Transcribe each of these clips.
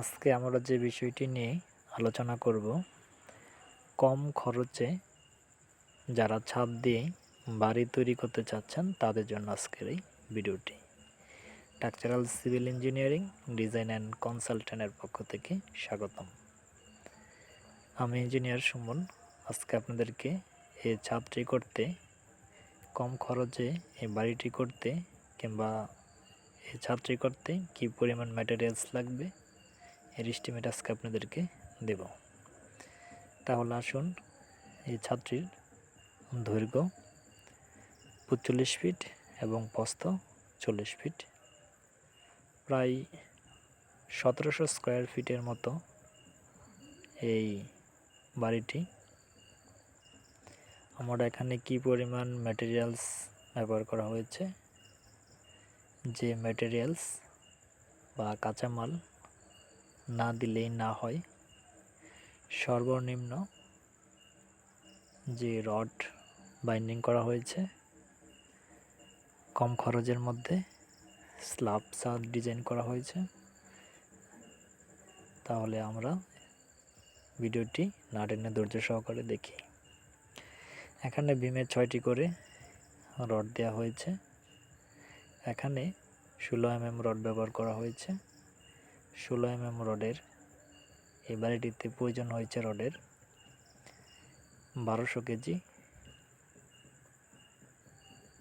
আজকে আমরা যে বিষয়টি নিয়ে আলোচনা করব, কম খরচে যারা ছাদ দিয়ে বাড়ি তৈরি করতে চাচ্ছেন, তাদের জন্য আজকের এই ভিডিওটি। Structural civil engineering, design and কনসালটেন্টের পক্ষ থেকে স্বাগতম। আমি ইঞ্জিনিয়ার সুমন। আজকে আপনাদেরকে এই ছাদটি করতে, কম খরচে এই বাড়িটি করতে কিংবা এই ছাদটি করতে কী পরিমাণ ম্যাটেরিয়ালস লাগবে এর এস্টিমেট আজকে আপনাদেরকে দেব। তাহলে আসুন, এই ছাত্রীর দৈর্ঘ্য পঁচল্লিশ ফিট এবং প্রস্থ চল্লিশ ফিট। প্রায় সতেরোশো স্কোয়ার ফিটের মতো এই বাড়িটি। আমরা এখানে কি পরিমাণ ম্যাটেরিয়ালস ব্যবহার করা হয়েছে? যে ম্যাটেরিয়ালস বা কাঁচামাল না দিলেই না হয়। সর্বনিম্ন যে রড বাইন্ডিং করা হয়েছে, কম খরচের মধ্যে স্ল্যাব সাদ ডিজাইন করা হয়েছে। তাহলে আমরা ভিডিওটি না টেনে ধৈর্য সহকারে দেখি। এখানে বিমের ছয়টি করে রড দেওয়া হয়েছে। এখানে ষোলো এম এম রড ব্যবহার করা হয়েছে। ষোলো এম রডের, এই বাড়িটিতে প্রয়োজন হয়েছে রডের বারোশো কেজি।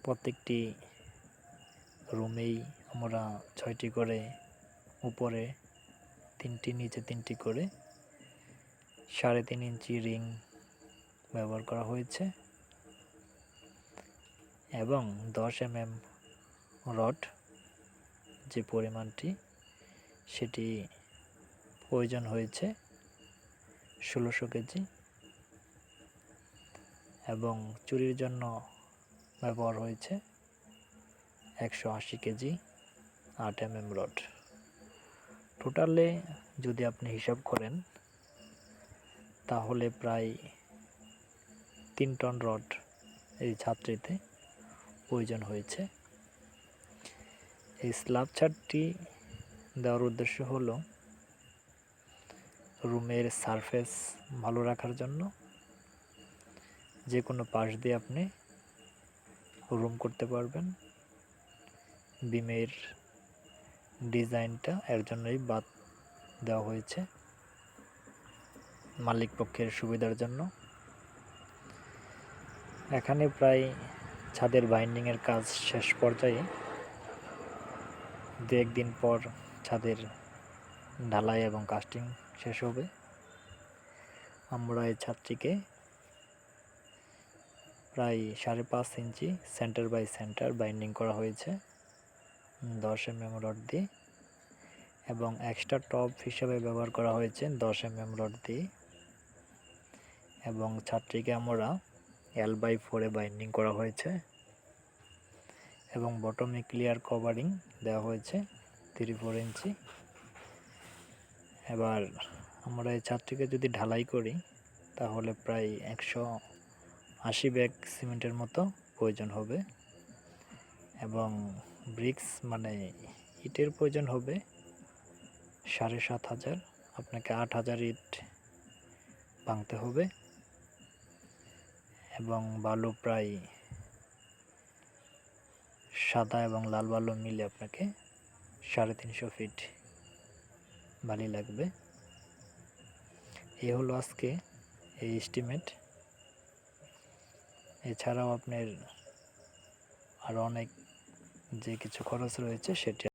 প্রত্যেকটি রুমেই আমরা ছয়টি করে, উপরে তিনটি, নিচে তিনটি করে সাড়ে তিন ইঞ্চি রিং ব্যবহার করা হয়েছে এবং দশ এম এম রড যে পরিমাণটি সেটি প্রয়োজন হয়েছে ষোলোশো কেজি এবং চুরির জন্য ব্যবহার হয়েছে একশো আশি কেজি আট এম এম রড। টোটালে যদি আপনি হিসাব করেন, তাহলে প্রায় তিন টন রড এই ছাত্রীতে প্রয়োজন হয়েছে। এই স্ল্যাব ছাদটি দেওয়ার উদ্দেশ্য হলো রুমের সারফেস ভালো রাখার জন্য যে কোনো পাশ দিয়ে আপনি রুম করতে পারবেন। বিমের ডিজাইনটা এর জন্যই বাদ দেওয়া হয়েছে মালিক পক্ষের সুবিধার জন্য। এখানে প্রায় ছাদের বাইন্ডিংয়ের কাজ শেষ পর্যায়ে দু একদিন পর ছাদের ঢালাই এবং কাস্টিং শেষ হবে। আমরা এই ছাদটিকে প্রায় সাড়ে পাঁচ inch centre by centre binding করা হয়েছে, দশ এম এম রড দিয়ে এবং এক্সট্রা টপ হিসাবে ব্যবহার করা হয়েছে দশ এম এম রড দিয়ে এবং ছাদটিকে আমরা এল বাই ফোরে বাইন্ডিং করা হয়েছে এবং বটমে ক্লিয়ার কভারিং দেওয়া হয়েছে। থ্রি ফোর ইঞ্চি এবার আমরা এই ছাদটিকে যদি ঢালাই করি, তাহলে প্রায় একশো আশি ব্যাগ সিমেন্টের মতো প্রয়োজন হবে। এবং ব্রিক্স মানে ইটের প্রয়োজন হবে সাড়ে সাত হাজার। আপনাকে আট হাজার ইট ভাঙতে হবে। এবং বালু প্রায় সাদা এবং লাল বালু মিলে আপনাকে সাড়ে তিনশো ফিট বালি লাগবে। এ হলো আজকে এই এস্টিমেট এছাড়াও আপনার আরও অনেক যে কিছু খরচ রয়েছে সেটি